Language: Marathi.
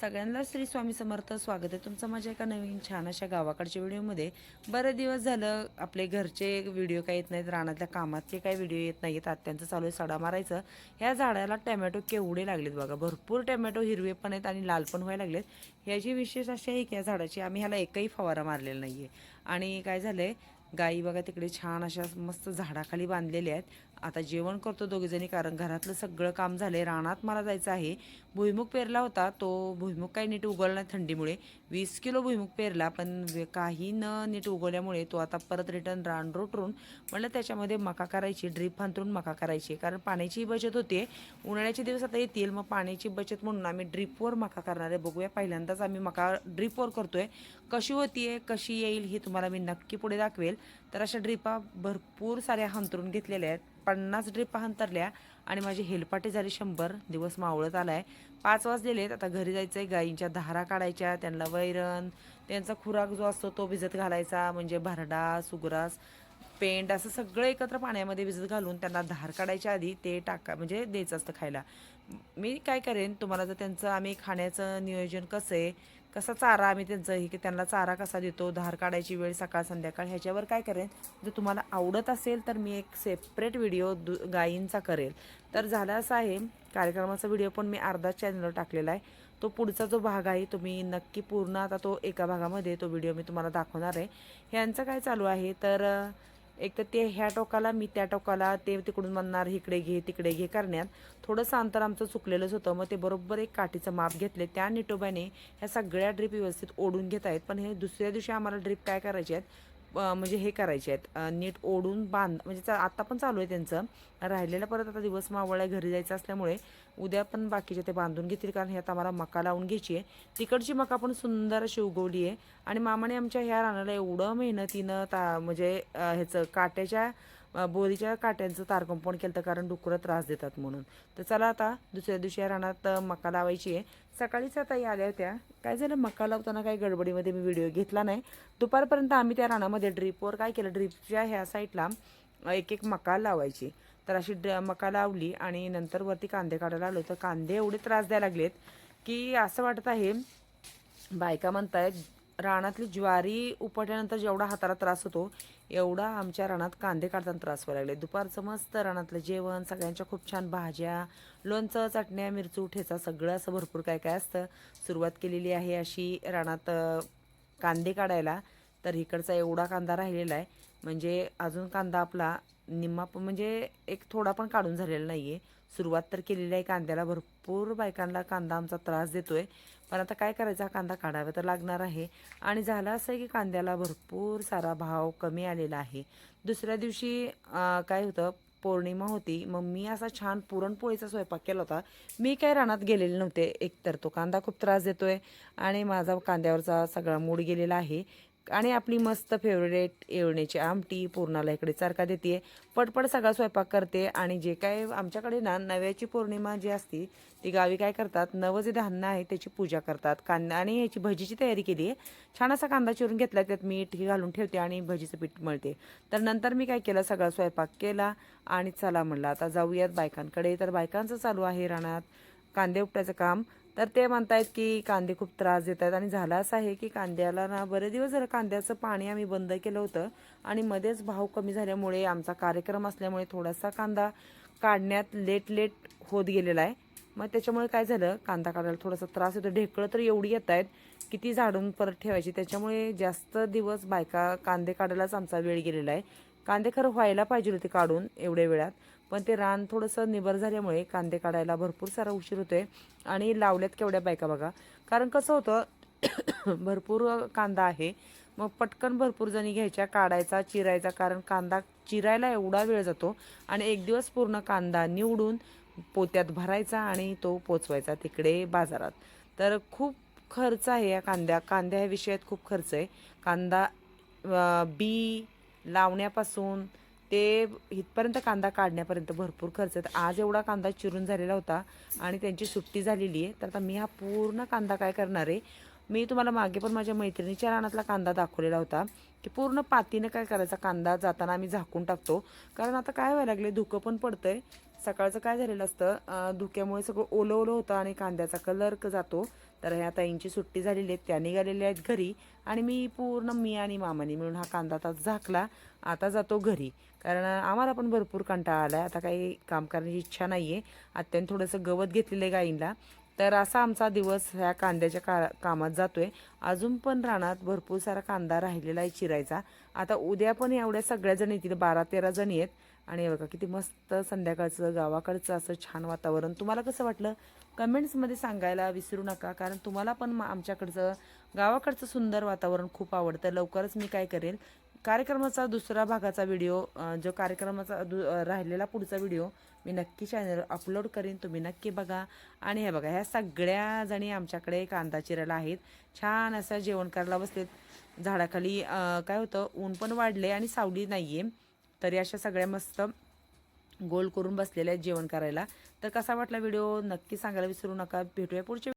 सगळ्यांना श्री स्वामी समर्थ स्वागत आहे तुमचं माझ्या एका नवीन छान अशा गावाकडच्या व्हिडिओमध्ये. बरे दिवस झालं आपले घरचे व्हिडिओ काही येत नाहीत रानातल्या कामातचे काही व्हिडिओ येत नाहीत आत्यांचं चालू आहे सडा मारायचं. ह्या झाडाला टॅमॅटो केवढे लागलेत बघा भरपूर टॅमॅटो हिरवे पण आहेत आणि लाल पण व्हायला लागलेत. ह्याची विशेष अशी आहे की या झाडाची आम्ही ह्याला एकही फवारा मारलेला नाही आहे आणि काय झालंय गाई बघा तिकडे छान अशा मस्त झाडाखाली बांधलेल्या आहेत. आता जेवण करतो दोघीजणी कारण घरातलं सगळं काम झालंय. रानात मला जायचं आहे. भुईमुग पेरला होता. तो भुईमुग काही नीट उगवला नाही थंडीमुळे. वीस किलो भुईमुग पेरला पण काही न नीट उगवल्यामुळे तो आता परत रिटर्न रान रोटरून म्हणलं त्याच्यामध्ये मका करायची ड्रीप फांतरून मका करायची. कारण पाण्याचीही बचत होते. उन्हाळ्याचे दिवस आता येतील मग पाण्याची बचत म्हणून आम्ही ड्रीपवर मका करणार आहे. बघूया पहिल्यांदाच आम्ही मका ड्रीपवर करतोय. कशी होतीये कशी येईल हे तुम्हाला मी नक्की पुढे दाखवेल. तर अशा ड्रिपा भरपूर साऱ्या हंतरून घेतलेल्या आहेत. पन्नास ड्रिपा हंतरल्या आणि माझी हेलपाटे झाली शंभर. दिवस मावळत आलाय. पाच वाजलेलेत आता घरी जायचं आहे गाईंच्या धारा काढायच्या त्यांना वैरण त्यांचा खुराक जो असतो तो भिजत घालायचा म्हणजे भरडा सुग्रास पेंट असं सगळं एकत्र पाण्यामध्ये भिजत घालून त्यांना धार काढायच्या आधी ते टाका म्हणजे द्यायचं असतं खायला. मी काय करेन तुम्हाला जर त्यांचं आम्ही खाण्याचं नियोजन कसं आहे कसा चारा आम्ही त्यांचं हे की त्यांना चारा कसा देतो धार काढायची वेळ सकाळ संध्याकाळ ह्याच्यावर काय करेन जर तुम्हाला आवडत असेल तर मी एक सेपरेट व्हिडिओ दु गायींचा करेल. तर झालं असं आहे कार्यक्रमाचा व्हिडिओ पण मी अर्धा चॅनलवर टाकलेला आहे. तो पुढचा जो भाग आहे तुम्ही नक्की पूर्ण आता तो एका भागामध्ये तो व्हिडिओ मी तुम्हाला दाखवणार आहे. ह्यांचं काय चालू आहे? तर एक तर ते ह्या टोकाला मी त्या टोकाला ते तिकडून म्हणणार इकडे घे तिकडे घे करण्यात. थोडंसं अंतर आमचं चुकलेलंच होतं. मग ते बरोबर एक काठीचं माप घेतले. त्या निटोब्याने ह्या सगळ्या ड्रीप व्यवस्थित ओढून घेत आहेत. पण हे दुसऱ्या दिवशी आम्हाला ड्रीप काय करायची आहेत? म्हणजे हे करायचे आहेत. नीट ओढून बांध म्हणजे चा- आता पण चालू आहे त्यांचं. राहिलेलं परत आता दिवस मावळ्या घरी जायचं असल्यामुळे उद्या पण बाकीचे ते बांधून घेतील कारण हे आता आम्हाला मका लावून घ्यायची आहे. तिकडची मका पण सुंदर अशी उगवली आहे. आणि मामाने आमच्या ह्या रानाला एवढं मेहनतीनं ता म्हणजे ह्याचं काट्याच्या बोरीच्या काट्यांचं तार कंपाऊंड केलं तर कारण डुकरं त्रास देतात म्हणून. तर चला आता दुसऱ्या दिवशी या रानात मका लावायची आहे. सकाळीच आता या आल्या होत्या. काय झालं? मका लावताना काही गडबडीमध्ये मी व्हिडिओ घेतला नाही. दुपारपर्यंत आम्ही त्या रानामध्ये ड्रीपवर काय केलं? ड्रीपच्या ह्या साईडला एक एक मका लावायची. तर अशी ड मका लावली आणि नंतर वरती कांदे काढायला आलो. तर कांदे एवढे त्रास द्यायला लागलेत की असं वाटत आहे बायका म्हणतायत रानातली ज्वारी उपटल्यानंतर जेवढा हाताला त्रास होतो एवढा आमच्या रानात कांदे काढताना त्रास व्हायला लागले. दुपारचं मस्त रानातलं जेवण सगळ्यांच्या खूप छान भाज्या लोणचं चटण्या मिरचू ठेचा सगळं असं भरपूर काय काय असतं. सुरुवात केलेली आहे अशी रानात कांदे काढायला. तर इकडचा एवढा कांदा राहिलेला आहे. म्हणजे अजून कांदा आपला निम्मा पण म्हणजे एक थोडा पण काढून झालेला नाही आहे सुरुवात तर केलेली आहे कांद्याला. भरपूर बायकांना कांदा आमचा त्रास देतो आहे पण आता काय करायचं? हा कांदा काढावा तर लागणार आहे. आणि झालं असं आहे की कांद्याला भरपूर सारा भाव कमी आलेला आहे. दुसऱ्या दिवशी काय होतं? पौर्णिमा होती. मग मी असा छान पुरणपोळीचा स्वयंपाक केला होता. मी काय रानात गेलेले नव्हते एकतर. तो कांदा खूप त्रास देतोय. आणि माझा कांद्यावरचा सगळा मूड गेलेला आहे. आणि आपली मस्त फेवरेट येवण्याची आमटी पूर्णाला इकडे चारका देते पटपट सगळा स्वयंपाक करते आणि जे काय आमच्याकडे ना नव्याची पौर्णिमा जी असती ती गावी काय करतात नवं जे धान्य आहे त्याची पूजा करतात. कांदा आणि ह्याची भजीची तयारी केली आहे. छान असा कांदा चिरून घेतला त्यात मीठ हे घालून ठेवते आणि भजीचं पीठ मळते. तर नंतर मी काय केलं सगळा स्वयंपाक केला आणि चला म्हणलं आता जाऊयात बायकांकडे. तर बायकांचं चालू आहे रानात कांदे उपटायचं काम. तर ते म्हणतायत की कांदे खूप त्रास देत आहेत आणि झाला असं आहे की कांद्याला ना बरे दिवस झालं कांद्याचं पाणी आम्ही बंद केलं होतं. आणि मध्येच भाव कमी झाल्यामुळे आमचा कार्यक्रम असल्यामुळे थोडासा कांदा काढण्यात लेट लेट होत गेलेला आहे. मग त्याच्यामुळे काय झालं? कांदा काढायला थोडासा त्रास होतो. ढेकळं तर एवढी येत आहेत किती झाडून परत ठेवायची? त्याच्यामुळे जास्त दिवस बायका कांदे काढायलाच आमचा वेळ गेलेला आहे. कांदे खरं व्हायला पाहिजे होते काढून एवढ्या वेळात. पण ते रान थोडंसं निबर झाल्यामुळे कांदे काढायला भरपूर सारा उशीर होतोय. आणि लावल्यात केवढ्या बायका बघा. कारण कसं होतं भरपूर कांदा आहे. मग पटकन भरपूर जणी घ्यायच्या काढायचा चिरायचा. कारण कांदा चिरायला एवढा वेळ जातो. आणि एक दिवस पूर्ण कांदा निवडून पोत्यात भरायचा आणि तो पोचवायचा तिकडे बाजारात. तर खूप खर्च आहे या कांद्या. कांद्या ह्या विषयात खूप खर्च आहे. कांदा बी लावण्यापासून ते इथपर्यंत कांदा काढण्यापर्यंत भरपूर खर्च आहे आज एवढा कांदा चिरून झालेला होता आणि त्यांची सुट्टी झालेली आहे. तर आता मी हा पूर्ण कांदा काय करणार आहे? मी तुम्हाला मागे पण माझ्या मैत्रिणीच्या रानातला कांदा दाखवलेला होता की पूर्ण पातीनं काय करायचा? कांदा जाताना आम्ही झाकून टाकतो. कारण आता काय व्हायला लागले धुकं पण पडतंय. सकाळचं काय झालेलं असतं? धुक्यामुळे सगळं ओलं ओलं होतं आणि कांद्याचा कलर जातो. तर ह्या ताईंची सुट्टी झालेली आहे त्या निघालेल्या आहेत घरी. आणि मी पूर्ण मी आणि मामाने मिळून हा कांदा आता झाकला. आता जातो घरी. कारण आम्हाला पण भरपूर कंटाळा आला आहे आता काही काम करण्याची इच्छा नाही आहे आत्याने थोडंसं गवत घेतलेलं आहे गाईंना तर असा आमचा दिवस ह्या कांद्याच्या का कामात जातोय. अजून पण रानात भरपूर सारा कांदा राहिलेला आहे चिरायचा. आता उद्या पण एवढ्या सगळ्या जण येतील. बारा तेरा जण आहेत आणि हे बघा किती मस्त संध्याकाळचं गावाकडचं असं छान वातावरण. तुम्हाला कसं वाटलं? कमेंट्समध्ये सांगायला विसरू नका कारण तुम्हाला पण आमच्याकडचं गावाकडचं सुंदर वातावरण खूप आवडतं. लवकरच मी काय करेल कार्यक्रमाचा दुसरा भागाचा व्हिडिओ जो कार्यक्रमाचा दु राहिलेला पुढचा व्हिडिओ मी नक्की चॅनल अपलोड करीन. तुम्ही नक्की बघा. आणि हे बघा ह्या सगळ्या जणी आमच्याकडे कांदा चिरायला आहेत. छान असं जेवण करायला बसलेत. झाडाखाली काय होतं ऊन पण वाढले आणि सावली नाही आहे तरी अशा सगळ्या मस्त गोल करून बसलेल्या आहेत जेवण करायला. तर कसा वाटला व्हिडिओ? नक्की सांगायला विसरू नका. भेटूया पुढच्या